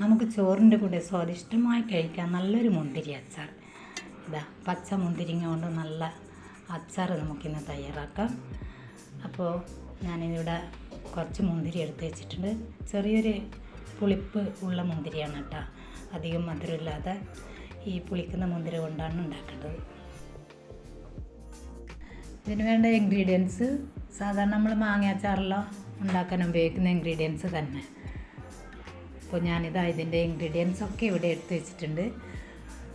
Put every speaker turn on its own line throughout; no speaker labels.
നമുക്ക് ചോറിന്റെ കൂടെ സ്വാദിഷ്ടമായി കഴിക്കാൻ നല്ലൊരു മുന്തിരി അച്ചാർ. ഇതാ പച്ച മുന്തിരിങ്ങ കൊണ്ട് നല്ല അച്ചാർ നമുക്കിന്ന് തയ്യാറാക്കാം. അപ്പോൾ ഞാനിവിടെ കുറച്ച് മുന്തിരി എടുത്ത് വെച്ചിട്ടുണ്ട്. ചെറിയൊരു പുളിപ്പ് ഉള്ള മുന്തിരിയാണ് കേട്ടോ. അധികം മധുരമില്ലാതെ ഈ പുളിക്കുന്ന മുന്തിരി കൊണ്ടാണ് ഉണ്ടാക്കേണ്ടത്. ഇതിന് വേണ്ട ഇൻഗ്രീഡിയൻസ് സാധാരണ നമ്മൾ മാങ്ങ അച്ചാറെല്ലാം. ഉണ്ടാക്കാൻ ഉപയോഗിക്കുന്ന ഇൻഗ്രീഡിയൻസ് തന്നെ. അപ്പോൾ ഞാനിതാ ഇതിന്റെ ഇൻഗ്രീഡിയൻസ് ഒക്കെ ഇവിടെ എടുത്ത് വെച്ചിട്ടുണ്ട്.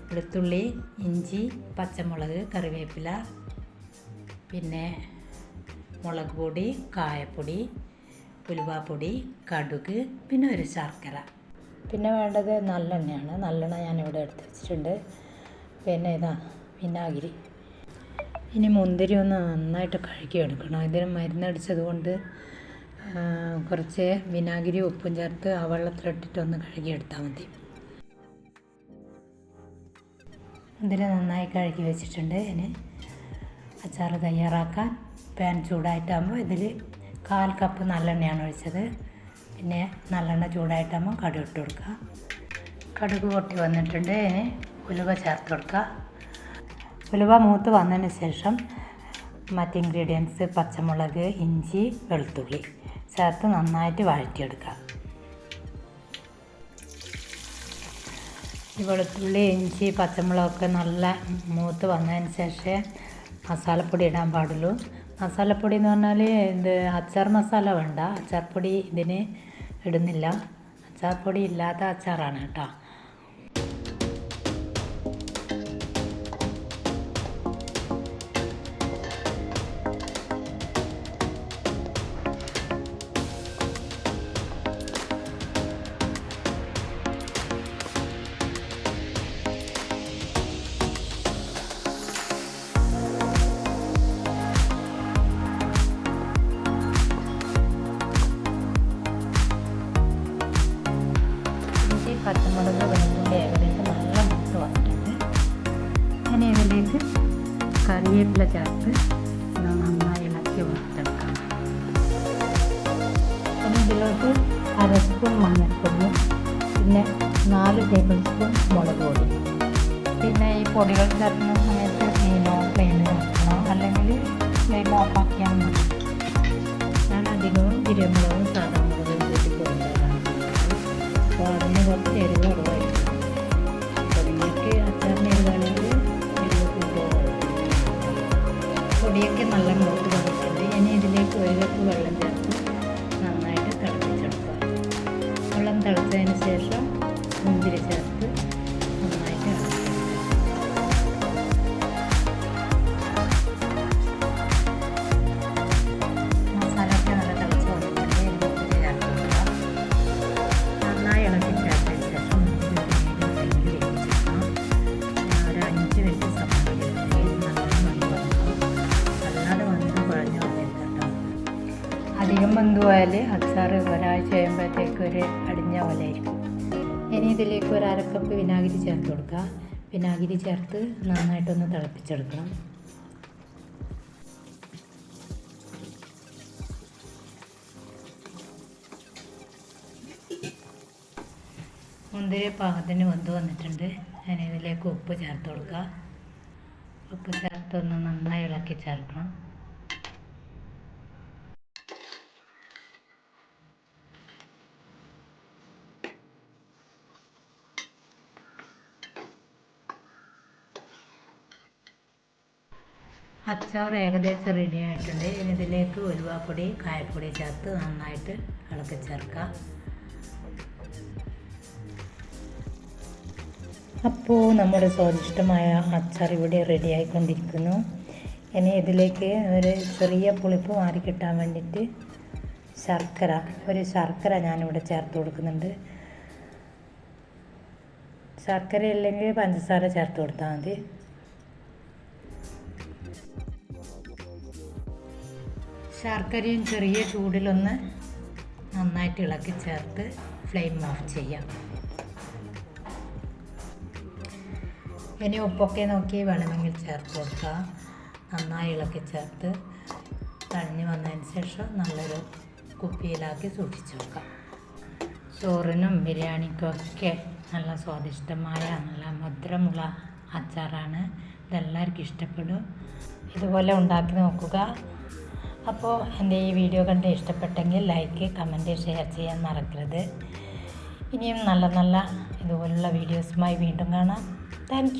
വെളുത്തുള്ളി ഇഞ്ചി പച്ചമുളക് കറിവേപ്പില പിന്നെ മുളക് പൊടി കായപ്പൊടി ഉലുവാപ്പൊടി കടുക് പിന്നെ ഒരു ശർക്കര. പിന്നെ വേണ്ടത് നല്ലെണ്ണയാണ്. നല്ലെണ്ണ ഞാനിവിടെ എടുത്ത് വെച്ചിട്ടുണ്ട്. പിന്നെ ഇതാ വിനാഗിരി. ഇനി മുന്തിരി ഒന്ന് നന്നായിട്ട് കഴുകി എടുക്കണം ഇതിന് മരുന്നടിച്ചത് കൊണ്ട് കുറച്ച് വിനാഗിരി ഉപ്പും ചേർത്ത് ആ വെള്ളത്തിലിട്ടിട്ടൊന്ന് കഴുകിയെടുത്താൽ മതി. ഇതിൽ നന്നായി കഴുകി വെച്ചിട്ടുണ്ട് ഇനി അച്ചാർ തയ്യാറാക്കാൻ. പാൻ ചൂടായിട്ടാകുമ്പോൾ ഇതിൽ കാൽ കപ്പ് നല്ലെണ്ണയാണ് ഒഴിച്ചത്. പിന്നെ നല്ലെണ്ണ ചൂടായിട്ടാകുമ്പോൾ കടുക് ഇട്ട് കൊടുക്കുക കടുക് പൊട്ടി വന്നിട്ടുണ്ട്. ഇനി ഉലുവ ചേർത്ത് കൊടുക്കുക ഉലുവ മൂത്ത് വന്നതിന് ശേഷം മറ്റ് ഇൻഗ്രീഡിയൻസ് പച്ചമുളക് ഇഞ്ചി വെളുത്തുള്ളി. ചേർത്ത് നന്നായിട്ട് വഴറ്റിയെടുക്കുക. ഈ വെളുത്തുള്ളി ഇഞ്ചി പച്ചമുളകൊക്കെ നല്ല മൂത്ത് വന്നതിന് ശേഷം മസാലപ്പൊടി ഇടാൻ പാടുള്ളൂ. മസാലപ്പൊടി എന്ന് പറഞ്ഞാൽ ഇത് അച്ചാർ മസാല വേണ്ട. അച്ചാർപ്പൊടി ഇതിന് ഇടുന്നില്ല. അച്ചാർപ്പൊടി ഇല്ലാത്ത അച്ചാറാണ് കേട്ടോ. കറിവേപ്പില ചേർത്ത് നന്നായി ഇളക്കി വറുത്തെടുക്കാം. ഇനി ഇതിലോട്ട് അര സ്പൂൺ മഞ്ഞൾപ്പൊടി പിന്നെ നാല് ടേബിൾ സ്പൂൺ മുളക് പൊടി. പിന്നെ ഈ പൊടികൾ ചേർക്കുന്ന സമയത്ത് മീനോ ഫ്ലെയിമിൽ വെക്കണോ അല്ലെങ്കിൽ ഫ്ലെയിം ഓഫാക്കിയാൽ മതി. ഞാൻ അധികവും തിരുമുളകും സാധാരണ മുളകും കൂട്ടി കൊടുത്തതാണ് അപ്പോൾ അതിന് കുറച്ച് എരിവ് പൊടിയൊക്കെ നല്ല മൂത്ത് വന്നിട്ടുണ്ട്. ഇനി ഇതിലേക്ക് ഒരു കപ്പ് വെള്ളം ചേർത്ത് നന്നായിട്ട് തിളപ്പിച്ചെടുക്കുക. വെള്ളം തിളച്ചതിന് ശേഷം മുന്തിരി ചേർത്ത് അധികം വെന്ത് പോയാൽ അച്ചാർ ഒരാഴ്ച കഴിയുമ്പോഴത്തേക്ക് ഒരു അടിഞ്ഞ പോലെ ആയിരിക്കും ഇനി ഇതിലേക്ക് ഒരു അരക്കപ്പ് വിനാഗിരി ചേർത്ത് കൊടുക്കുക. വിനാഗിരി ചേർത്ത് നന്നായിട്ടൊന്ന് തിളപ്പിച്ചെടുക്കണം. മുന്തിരി പാകത്തിന് വെന്ത് വന്നിട്ടുണ്ട്. ഞാൻ ഇതിലേക്ക് ഉപ്പ് ചേർത്ത് കൊടുക്കുക. ഉപ്പ് ചേർത്തൊന്ന് നന്നായി ഇളക്കി ചേർക്കണം. അച്ചാർ ഏകദേശം റെഡി ആയിട്ടുണ്ട്. ഇനി ഇതിലേക്ക് ഉലുവാപ്പൊടി കായപ്പൊടി ചേർത്ത് നന്നായിട്ട് ഇളക്കി ചേർക്കാം അപ്പോൾ നമ്മുടെ സ്വാദിഷ്ടമായ അച്ചാർ ഇവിടെ റെഡി ആയിക്കൊണ്ടിരിക്കുന്നു. ഇനി ഇതിലേക്ക് ഒരു ചെറിയ പുളിപ്പ് മാറി കിട്ടാൻ വേണ്ടിയിട്ട് ശർക്കര ഒരു ശർക്കര ഞാനിവിടെ ചേർത്ത് കൊടുക്കുന്നുണ്ട്. ശർക്കര ഇല്ലെങ്കിൽ പഞ്ചസാര ചേർത്ത് കൊടുത്താൽ മതി. ശർക്കരയും ചെറിയ ചൂടിലൊന്ന് നന്നായിട്ട് ഇളക്കി ചേർത്ത് ഫ്ലെയിം ഓഫ് ചെയ്യാം. ഇനി ഉപ്പൊക്കെ നോക്കി വേണമെങ്കിൽ ചേർത്ത് കൊടുക്കാം. നന്നായി ഇളക്കി ചേർത്ത് തഴഞ്ഞു വന്നതിന് ശേഷം നല്ലൊരു കുപ്പിയിലാക്കി സൂക്ഷിച്ചു വെക്കാം. ചോറിനും ബിരിയാണിക്കൊക്കെ നല്ല സ്വാദിഷ്ടമായ നല്ല മധുരമുള്ള അച്ചാറാണ്. ഇതെല്ലാവർക്കും ഇഷ്ടപ്പെടും. ഇതുപോലെ ഉണ്ടാക്കി നോക്കുക. അപ്പോൾ എന്റെ ഈ വീഡിയോ കണ്ട് ഇഷ്ടപ്പെട്ടെങ്കിൽ ലൈക്ക് കമന്റ് ഷെയർ ചെയ്യാൻ മറക്കരുത്. ഇനിയും നല്ല നല്ല ഇതുപോലുള്ള വീഡിയോസുമായി വീണ്ടും കാണാം. താങ്ക്